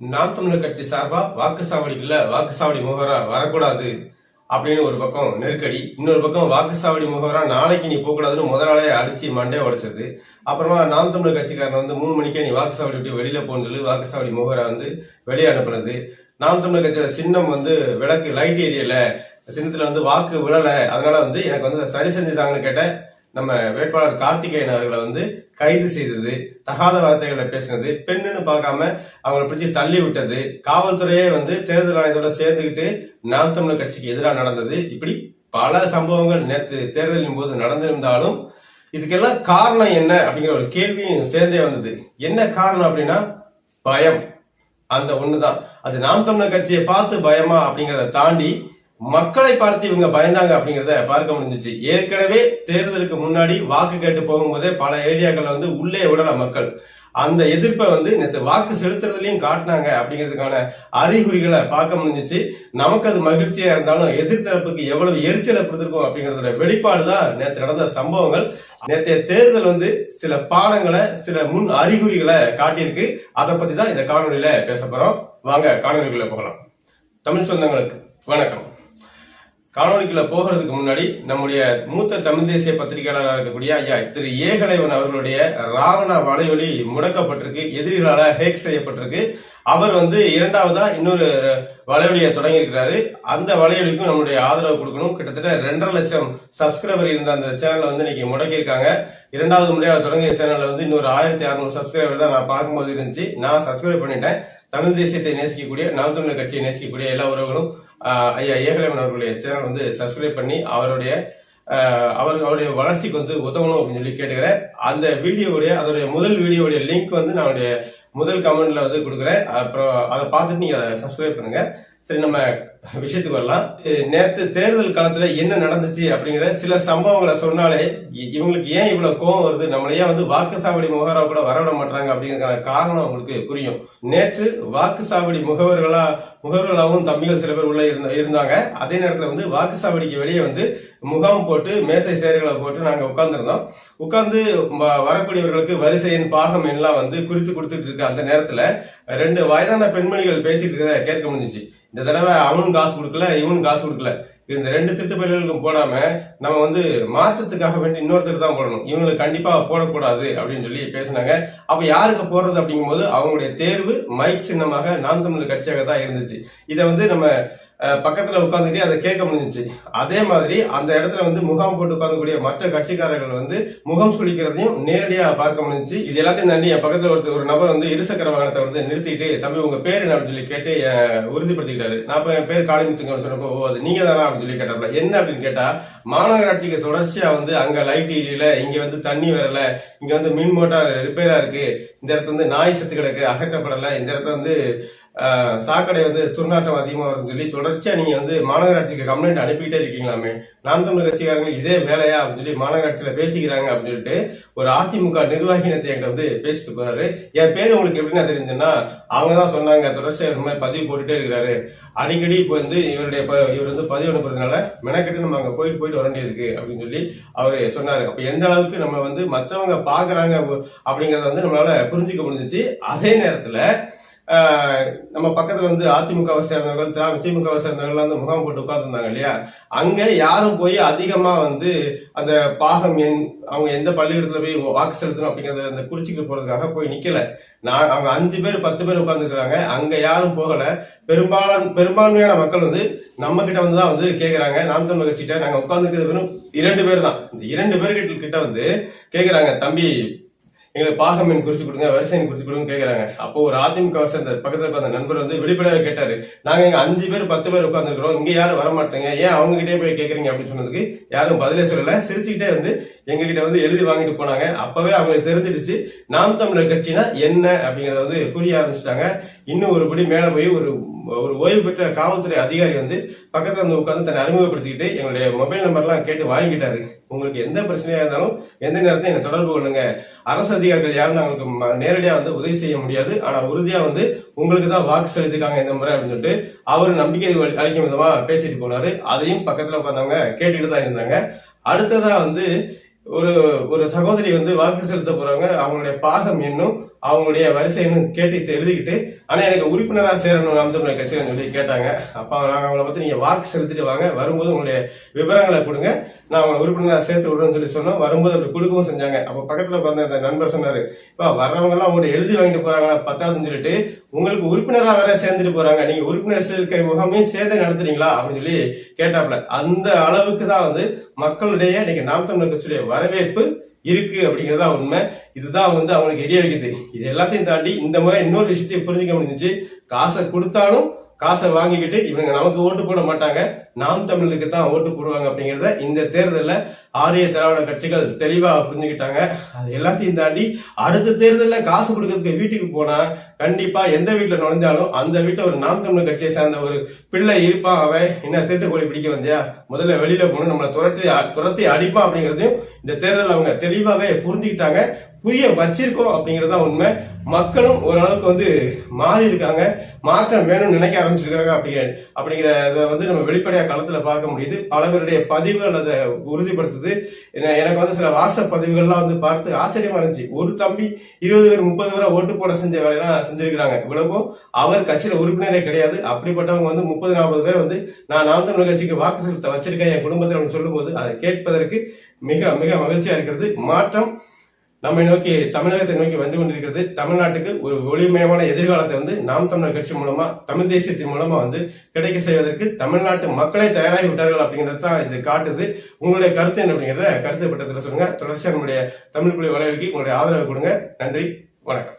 நாம் தமிழர் கட்சி சார்பா வாக்குச்சாவடிக்குள்ள வாக்குச்சாவடி முகவரா வரக்கூடாது அப்படின்னு ஒரு பக்கம் நெருக்கடி இன்னொரு பக்கம் வாக்கு சாவடி முகவரா நாளைக்கு நீ போகக்கூடாதுன்னு முதல் நாளே அடிச்சு மண்டே உடைச்சது. அப்புறமா நாம் தமிழர் கட்சிக்காரன் வந்து மூணு மணிக்கே நீ வாக்கு சாவடி விட்டு வெளியில போன்னு சொல்லி வாக்குச்சாவடி முகவரா வந்து வெளியே அனுப்புனது நாம் தமிழர் கட்சியோட சின்னம் வந்து விளக்கு லைட் ஏரியல. சின்னத்துல வந்து வாக்கு விழல. அதனால வந்து எனக்கு வந்து சரி செஞ்சுட்டாங்கன்னு கேட்ட நம்ம வேட்பாளர் கார்த்திகேயன் அவர்களை வந்து கைது செய்தது தகாத வார்த்தைகளை பேசினது பெண்ணுன்னு பார்க்காம அவங்கள பிடிச்சி தள்ளி விட்டது காவல்துறையே வந்து தேர்தல் ஆணையத்தோட சேர்ந்துக்கிட்டு நாம் தமிழர் கட்சிக்கு எதிராக நடந்தது. இப்படி பல சம்பவங்கள் நேற்று தேர்தலின் போது நடந்திருந்தாலும் இதுக்கெல்லாம் காரணம் என்ன அப்படிங்கிற ஒரு கேள்வியும் சேர்ந்தே வந்தது. என்ன காரணம் அப்படின்னா பயம். அந்த ஒண்ணுதான். அது நாம் தமிழர் கட்சியை பார்த்து பயமா அப்படிங்கிறத தாண்டி மக்களை பார்த்து இவங்க பயந்தாங்க அப்படிங்கறத பார்க்க முடிஞ்சிச்சு. ஏற்கனவே தேர்தலுக்கு முன்னாடி வாக்கு கேட்டு போகும்போதே பல ஏரியாக்கள்ல வந்து உள்ளே விடல மக்கள். அந்த எதிர்ப்பை வந்து நேற்று வாக்கு செலுத்துறதுலையும் காட்டினாங்க அப்படிங்கிறதுக்கான அறிகுறிகளை பார்க்க முடிஞ்சிச்சு. நமக்கு அது மகிழ்ச்சியா இருந்தாலும் எதிர்த்தரப்புக்கு எவ்வளவு எரிச்சலை கொடுத்துருக்கோம் அப்படிங்கறதோட வெளிப்பாடு தான் நேற்று நடந்த சம்பவங்கள். நேற்றைய தேர்தல் வந்து சில பாடங்களை சில முன் அறிகுறிகளை காட்டியிருக்கு. அதை பத்தி தான் இந்த காணொலியில பேச போறோம். வாங்க காணொலிகளை போகலாம். தமிழ் சொந்தங்களுக்கு வணக்கம். காணொலிக்குள்ள போகிறதுக்கு முன்னாடி நம்முடைய மூத்த தமிழ் தேசிய பத்திரிகையாளராக இருக்கக்கூடிய ஐயா திரு ஏகலைவன் அவர்களுடைய ராவண வலையொலி முடக்கப்பட்டிருக்கு எதிரிகளால ஹேக் செய்யப்பட்டிருக்கு. அவர் வந்து இரண்டாவதா இன்னொரு வலையொலியை தொடங்கியிருக்கிறாரு. அந்த வலையொலிக்கும் நம்மளுடைய ஆதரவு கொடுக்கணும். கிட்டத்தட்ட ரெண்டரை லட்சம் சப்ஸ்கிரைபர் இருந்த அந்த சேனலை வந்து இன்னைக்கு முடக்கியிருக்காங்க. இரண்டாவது முறையாக தொடங்கிய சேனல்ல வந்து இன்னொரு ஆயிரத்தி அறுநூறு சப்ஸ்கிரைபர் தான் நான் பார்க்கும்போது இருந்துச்சு. நான் சப்ஸ்கிரைப் பண்ணிட்டேன். தமிழ் தேசியத்தை நேசிக்கக்கூடிய நாம் தமிழர் கட்சியை நேசிக்கக்கூடிய எல்லா உறவுகளும் ஆஹ் ஐயா ஏகலைவன் அவர்களுடைய சேனல் வந்து சப்ஸ்கிரைப் பண்ணி அவருடைய அவர் அவருடைய வளர்ச்சிக்கு வந்து உதவணும் அப்படின்னு சொல்லி கேட்டுக்கிறேன். அந்த வீடியோவுடைய அதோடைய முதல் வீடியோவுடைய லிங்க் வந்து நம்முடைய முதல் கமெண்ட்ல வந்து கொடுக்குறேன். அப்புறம் அதை பார்த்துட்டு நீங்க சப்ஸ்கிரைப் பண்ணுங்க. சரி நம்ம விஷயத்துக்கு வரலாம். நேற்று தேர்தல் காலத்துல என்ன நடந்துச்சு அப்படிங்கிற சில சம்பவங்களை சொன்னாலே இ- இவங்களுக்கு ஏன் இவ்வளவு கோவம் வருது? நம்மளையே வந்து வாக்கு சாவடி முகவரா கூட வரவிட மாட்டாங்க அப்படிங்கிறதுக்கான காரணம் உங்களுக்கு புரியும். நேற்று வாக்கு சாவடி முகவர்களா முகவர்களாகவும் தம்பிகள் சில பேர் உள்ள இருந்த இருந்தாங்க. அதே நேரத்துல வந்து வாக்கு சாவடிக்கு வெளியே வந்து முகாம் போட்டு மேசை சேர்களை போட்டு நாங்க உட்கார்ந்துருந்தோம். உட்கார்ந்து வ- வரக்கூடியவர்களுக்கு வரிசையின் பாகம் எல்லாம் வந்து குறித்து கொடுத்துட்டு இருக்க அந்த நேரத்துல ரெண்டு வயதான பெண்மணிகள் பேசிட்டு இருக்கிறத கேட்க முடிஞ்சுச்சு. இந்த தடவை அவனும் காசு கொடுக்கல இவனும் காசு கொடுக்கல. இந்த ரெண்டு திட்டு பயிர்களுக்கும் போடாம நம்ம வந்து மாற்றத்துக்காக வேண்டி இன்னொருத்தர் தான் போடணும். இவங்களுக்கு கண்டிப்பா போடக்கூடாது அப்படின்னு சொல்லி பேசினாங்க. அப்ப யாருக்கு போடுறது அப்படிங்கும்போது அவங்களுடைய தேர்வு மைக் சின்னமாக நாம் தமிழ் கட்சியாக தான் இருந்துச்சு. இதை வந்து நம்ம பக்கத்தில் உட்காந்துட்டு அதை கேட்க முடிஞ்சிச்சு. அதே மாதிரி அந்த இடத்துல வந்து முகாம் போட்டு உட்காந்துக்கூடிய மற்ற கட்சிக்காரர்கள் வந்து முகம் சுழிக்கிறதையும் நேரடியாக பார்க்க முடிஞ்சுச்சு. இது எல்லாத்தையும் தாண்டி என் பக்கத்தில் ஒருத்தர் ஒரு நபர் வந்து இருசக்கர வாகனத்தை வந்து நிறுத்திட்டு தம்பி உங்க பேர் என்ன? அப்படின்னு சொல்லி கேட்டு உறுதிப்படுத்திக்கிட்டாரு. நான் இப்போ என் பேர் காளிமுத்துங்க சொன்னப்போ ஓ அது நீங்க தானா? அப்படின்னு சொல்லி கேட்டாப்ல. என்ன? அப்படின்னு கேட்டா மாநகராட்சிக்கு தொடர்ச்சியா வந்து அங்க லைட் ஏரியல இங்க வந்து தண்ணி வரல இங்க வந்து மின் மோட்டார் ரிப்பேரா இருக்கு இந்த இடத்துல வந்து நாய் செத்து கிடக்கு அகற்றப்படல இந்த இடத்துல வந்து சாக்கடை வந்து துர்நாற்றம் அதிகமாக வரும்னு சொல்லி தொடர்ச்சியாக நீங்கள் வந்து மாநகராட்சிக்கு கம்ப்ளைண்ட் அனுப்பிட்டே இருக்கீங்களாமே. நாம் தமிழ் கட்சிக்காரங்க இதே வேலையா அப்படின்னு சொல்லி மாநகராட்சியில் பேசிக்கிறாங்க அப்படின்னு சொல்லிட்டு ஒரு அதிமுக நிர்வாகினத்தை என்கிட்ட வந்து பேசிட்டு போறாரு. என் பேர் உங்களுக்கு எப்படின்னா தெரிஞ்சுன்னா அவங்க தான் சொன்னாங்க தொடர்ச்சியாக இந்த மாதிரி பதிவு போட்டுட்டே இருக்கிறாரு. அடிக்கடி இப்போ வந்து இவருடைய ப- இவர் வந்து பதிவு அனுப்புறதுனால மெனக்கெட்டு நம்ம அங்கே போயிட்டு போயிட்டு வர வேண்டியது அப்படின்னு சொல்லி அவர் சொன்னார். அப்போ எந்த அளவுக்கு நம்ம வந்து மற்றவங்க பார்க்குறாங்க அப்படிங்கிறத வந்து நம்மளால புரிஞ்சுக்க முடிஞ்சிச்சு. அதே நேரத்தில் நம்ம பக்கத்துல வந்து அதிமுகவை சேர்ந்தவர்கள் திமுகவை சேர்ந்தவர்கள் அந்த முகாம் போட்டு உட்கார்ந்துருந்தாங்க இல்லையா? அங்க யாரும் போய் அதிகமா வந்து அந்த பாகம் எண் அவங்க எந்த பள்ளிக்கூடத்துல போய் வாக்கு செலுத்தணும் அப்படிங்கறத அந்த குறிச்சிக்கு போறதுக்காக போய் நிக்கல. நான் அவங்க அஞ்சு பேர் பத்து பேர் உட்கார்ந்துருக்காங்க அங்க யாரும் போகல. பெரும்பாலான பெரும்பான்மையான மக்கள் வந்து நம்ம கிட்ட வந்து தான் வந்து கேக்குறாங்க. நாம் தமிழ் கட்சிகிட்ட நாங்க உட்கார்ந்துக்கிறது வெறும் இரண்டு பேர் தான். இந்த இரண்டு பேர்கிட்ட கிட்ட வந்து கேக்குறாங்க தம்பி எங்களுக்கு பாகம் எண் குறிச்சு கொடுங்க வரிசை எண் குறிச்சு கொடுங்க கேட்குறாங்க அப்போ ஒரு அதிமுக சேர்ந்த பக்கத்துல உட்காந்த நண்பர் வந்து வெளிப்படையாக கேட்டாரு. நாங்க இங்க அஞ்சு பேர் பத்து பேர் உட்காந்துருக்கிறோம் இங்க யாரும் வர மாட்டேங்க ஏன் அவங்க கிட்டே போய் கேக்குறீங்க அப்படின்னு சொன்னதுக்கு யாரும் பதிலே சொல்லல. சிரிச்சுக்கிட்டே வந்து எங்க கிட்ட வந்து எழுதி வாங்கிட்டு போனாங்க. அப்பவே அவங்களுக்கு தெரிஞ்சிடுச்சு நாம் தமிழர் கட்சினா என்ன அப்படிங்கறத வந்து புரிய ஆரம்பிச்சிட்டாங்க. இன்னும் ஒரு படி போய் ஒரு ஒரு ஓய்வு பெற்ற காவல்துறை அதிகாரி வந்து பக்கத்தில் வந்து உட்காந்து தன்னை அறிமுகப்படுத்திக்கிட்டு எங்களுடைய மொபைல் நம்பர்லாம் கேட்டு வாங்கிட்டாரு உங்களுக்கு எந்த பிரச்சனையாக இருந்தாலும் எந்த நேரத்தையும் என்னை தொடர்பு கொள்ளுங்க. அரசு அதிகாரிகள் யாரும் நாங்களுக்கு நேரடியாக வந்து உதவி செய்ய முடியாது. ஆனால் உறுதியாக வந்து உங்களுக்கு தான் வாக்கு செலுத்திருக்காங்க இந்த முறை அப்படின்னு சொல்லிட்டு அவர் நம்பிக்கை அளிக்கும் விதமாக பேசிட்டு போனார். அதையும் பக்கத்தில் உட்காந்தவங்க கேட்டுக்கிட்டு தான் இருந்தாங்க. அடுத்ததாக வந்து ஒரு ஒரு சகோதரி வந்து வாக்கு செலுத்த போறாங்க. அவங்களுடைய பாகம் என்னும் அவங்களுடைய வரிசை என்னும் கேட்டு எழுதிக்கிட்டு ஆனா எனக்கு உறுப்பினராக சேரணும் நாம் தமிழர் கட்சியில் சொல்லி கேட்டாங்க. அப்ப நாங்க அவங்கள பத்தி நீங்க வாக்கு செலுத்திட்டு வாங்க. வரும்போது உங்களுடைய விவரங்களை கொடுங்க. நான் அவங்களை உறுப்பினராக சேர்த்து விடுறேன்னு சொல்லி சொன்னோம். வரும்போது அப்படி கொடுக்கவும் செஞ்சாங்க. அப்போ பக்கத்தில் உட்கார்ந்த அந்த நண்பர் சொன்னார் இப்போ வர்றவங்க அவங்கள்ட்ட எழுதி வாங்கிட்டு போகிறாங்களா பத்தாதுன்னு சொல்லிட்டு உங்களுக்கு உறுப்பினராக வேற சேர்ந்துட்டு போகிறாங்க நீங்கள் உறுப்பினர் சேர்க்கை முகாமையும் சேர்ந்து நடத்துறீங்களா? அப்படின்னு சொல்லி கேட்டாப்ல அந்த அளவுக்கு தான் வந்து மக்களுடைய இன்னைக்கு நாம் தமிழர் கட்சியுடைய வரவேற்பு இருக்கு தான் உண்மை. இதுதான் வந்து அவங்களுக்கு எரிய வைக்குது. இது எல்லாத்தையும் தாண்டி இந்த முறை இன்னொரு விஷயத்தையும் புரிஞ்சுக்க முடிஞ்சிச்சு. காசை கொடுத்தாலும் காசை வாங்கிக்கிட்டு இவங்க நமக்கு ஓட்டு போட மாட்டாங்க. நாம் தமிழருக்கு தான் ஓட்டு போடுவாங்க அப்படிங்கிறத இந்த தேர்தலில் ஆரிய திராவிட கட்சிகள் தெளிவாக புரிஞ்சுக்கிட்டாங்க. அது எல்லாத்தையும் தாண்டி அடுத்த தேர்தலில் காசு கொடுக்கறதுக்கு வீட்டுக்கு போனால் கண்டிப்பாக எந்த வீட்டில் நுழைஞ்சாலும் அந்த வீட்டில் ஒரு நாம் தமிழர் கட்சியை சேர்ந்த ஒரு பிள்ளை இருப்பான் அவன். என்ன திருட்டுக்கோழி பிடிக்க வந்தியா? முதல்ல வெளியில் போகணும் நம்மளை துரத்தி துரத்தி அடிப்பான் அப்படிங்கறதையும் இந்த தேர்தல் அவங்க தெளிவாகவே புரிஞ்சுக்கிட்டாங்க. புரிய வச்சிருக்கோம் தான் உண்மை. மக்களும் ஓரளவுக்கு வந்து மாறி இருக்காங்க. மாற்றம் வேணும்னு நினைக்க ஆரம்பிச்சிருக்காங்க அப்படிங்கிற அப்படிங்கிறத வந்து நம்ம வெளிப்படையா களத்துல பார்க்க முடியுது. பல பேருடைய பதிவுகள் அதை உறுதிப்படுத்துது. எனக்கு வந்து சில வாட்ஸ்அப் பதிவுகள்லாம் வந்து பார்த்து ஆச்சரியமா இருந்துச்சு. ஒரு தம்பி இருபது பேர் முப்பது பேரை ஓட்டு போட செஞ்ச வேலையெல்லாம் செஞ்சிருக்கிறாங்க. இவ்வளவும் அவர் கட்சியில உறுப்பினரே கிடையாது. அப்படிப்பட்டவங்க வந்து முப்பது நாற்பது பேர் வந்து நான் நாம் தமிழ் கட்சிக்கு வாக்கு செலுத்த வச்சிருக்கேன் என் குடும்பத்தில் அப்படின்னு சொல்லும்போது அதை கேட்பதற்கு மிக மிக மகிழ்ச்சியா இருக்கிறது. மாற்றம் நம்மை நோக்கி தமிழகத்தை நோக்கி வந்து கொண்டிருக்கிறது தமிழ்நாட்டுக்கு ஒரு ஒளிமயமான எதிர்காலத்தை வந்து நாம் தமிழர் கட்சி மூலமா தமிழ் தேசியத்தின் மூலமா வந்து கிடைக்க செய்வதற்கு தமிழ்நாட்டு மக்களை தயாராகி விட்டார்கள் அப்படிங்கிறது தான் இது காட்டுது. உங்களுடைய கருத்து என்ன அப்படிங்கிறத கருத்து பட்டத்தில் சொல்லுங்க. தொடர்ச்சியாக நம்முடைய தமிழ் புலி வலைவலிக்கு உங்களுடைய ஆதரவு கொடுங்க. நன்றி. வணக்கம்.